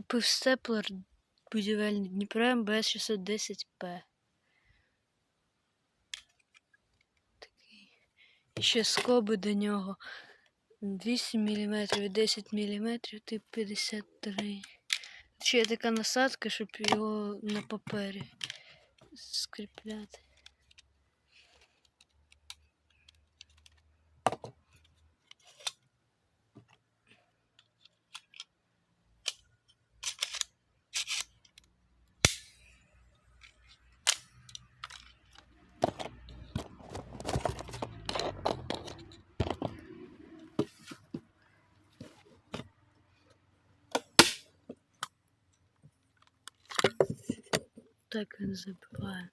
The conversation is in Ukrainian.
Купив степлер будівельний Дніпро МБС 610П. Такий. І ще скоби до нього 8 мм і 10 мм, тип 53. Ще є така насадка, щоб його на папері скріпляти. Так він забиває.